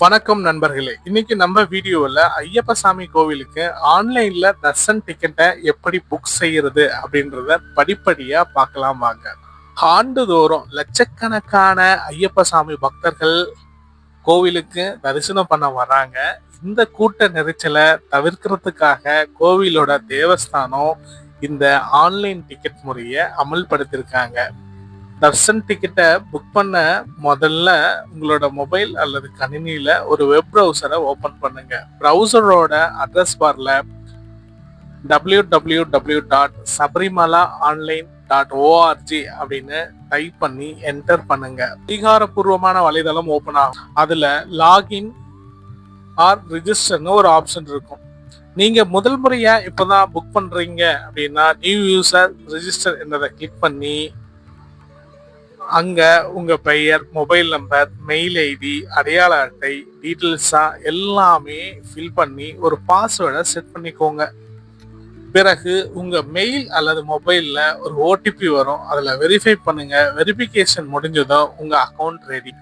வணக்கம் நண்பர்களே. இன்னைக்கு நம்ம வீடியோவில் ஐயப்ப சாமி கோவிலுக்கு ஆன்லைனில் தர்சன் டிக்கெட்டை எப்படி புக் செய்யறது அப்படின்றத படிப்படியாக பார்க்கலாம் வாங்க. ஆண்டுதோறும் லட்சக்கணக்கான ஐயப்ப சாமி பக்தர்கள் கோவிலுக்கு தரிசனம் பண்ண வராங்க. இந்த கூட்ட நெரிச்சலை தவிர்க்கிறதுக்காக கோவிலோட தேவஸ்தானம் இந்த ஆன்லைன் டிக்கெட் முறையை அமல்படுத்தியிருக்காங்க. தர்சன் டிக்கெட்டை புக் பண்ண முதல்ல உங்களோட மொபைல் அல்லது கணினியில் ஒரு வெப் ப்ரௌசரை ஓப்பன் பண்ணுங்க. ப்ரௌசரோட அட்ரஸ் பார்ல W W W dot Sabarimala online dot ORG அப்படின்னு டைப் பண்ணி என்டர் பண்ணுங்க. அதிகாரப்பூர்வமான வலைதளம் ஓப்பன் ஆகும். அதில் லாகின் ஆர் ரிஜிஸ்டர்னு ஒரு ஆப்ஷன் இருக்கும். நீங்க முதல் முறையா இப்பதான் புக் பண்றீங்க அப்படின்னா நியூ யூசர் ரிஜிஸ்டர் என்றதை கிளிக் பண்ணி அங்கே உங்கள் பெயர் மொபைல் நம்பர் மெயில் ஐடி அடையாள அட்டை டீட்டெயில்ஸாக எல்லாமே ஃபில் பண்ணி ஒரு பாஸ்வேர்டை செட் பண்ணிக்கோங்க. பிறகு உங்கள் மெயில் அல்லது மொபைலில் ஒரு ஓடிபி வரும். அதில் வெரிஃபை பண்ணுங்கள் வெரிஃபிகேஷன் முடிஞ்சதும் உங்கள் அக்கௌண்ட் ரெடி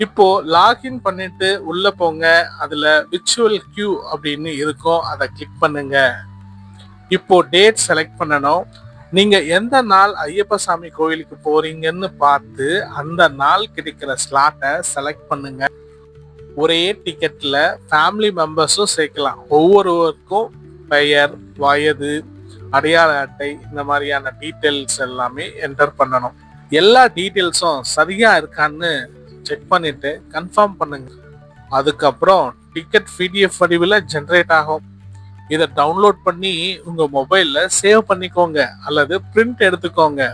இப்போது லாகின் பண்ணிட்டு உள்ளே போங்க. அதில் விர்ச்சுவல் கியூ அப்படின்னு இருக்கும். அதை கிளிக் பண்ணுங்கள் இப்போது டேட் செலக்ட் பண்ணணும். நீங்க எந்த நாள் ஐயப்ப சாமி கோயிலுக்கு போறீங்கன்னு பார்த்து அந்த நாள் கிடைக்கிற ஸ்லாட்டை செலக்ட் பண்ணுங்க. ஒரே டிக்கெட்ல ஃபேமிலி மெம்பர்ஸும் சேர்க்கலாம். ஒவ்வொருவருக்கும் பெயர் வயது அடையாள அட்டை இந்த மாதிரியான டீட்டெயில்ஸ் எல்லாமே என்டர் பண்ணணும். எல்லா டீட்டெயில்ஸும் சரியா இருக்கான்னு செக் பண்ணிட்டு கன்ஃபார்ம் பண்ணுங்க. அதுக்கப்புறம் டிக்கெட் பிடிஎஃப் வடிவில் ஜென்ரேட் ஆகும். இதை டவுன்லோட் பண்ணி உங்க மொபைல்ல சேவ் பண்ணிக்கோங்க அல்லது பிரிண்ட் எடுத்துக்கோங்க.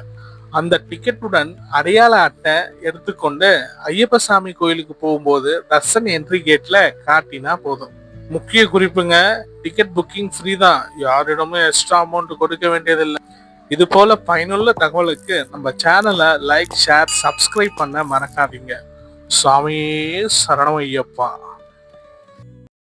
அந்த டிக்கெட்டுடன் அடையாள அட்டை எடுத்துக்கொண்டு ஐயப்ப சாமி கோயிலுக்கு போகும்போது தர்சன் என்ட்ரி கேட்ல காட்டினா போதும். முக்கிய குறிப்புங்க டிக்கெட் புக்கிங் ஃப்ரீ தான். யாரிடமும் எக்ஸ்ட்ரா அமௌண்ட் கொடுக்க வேண்டியதில்லை. இது போல பயனுள்ள தகவலுக்கு நம்ம சேனலை லைக் ஷேர் சப்ஸ்கிரைப் பண்ண மறக்காதீங்க. சுவாமியே சரணம் ஐயப்பா.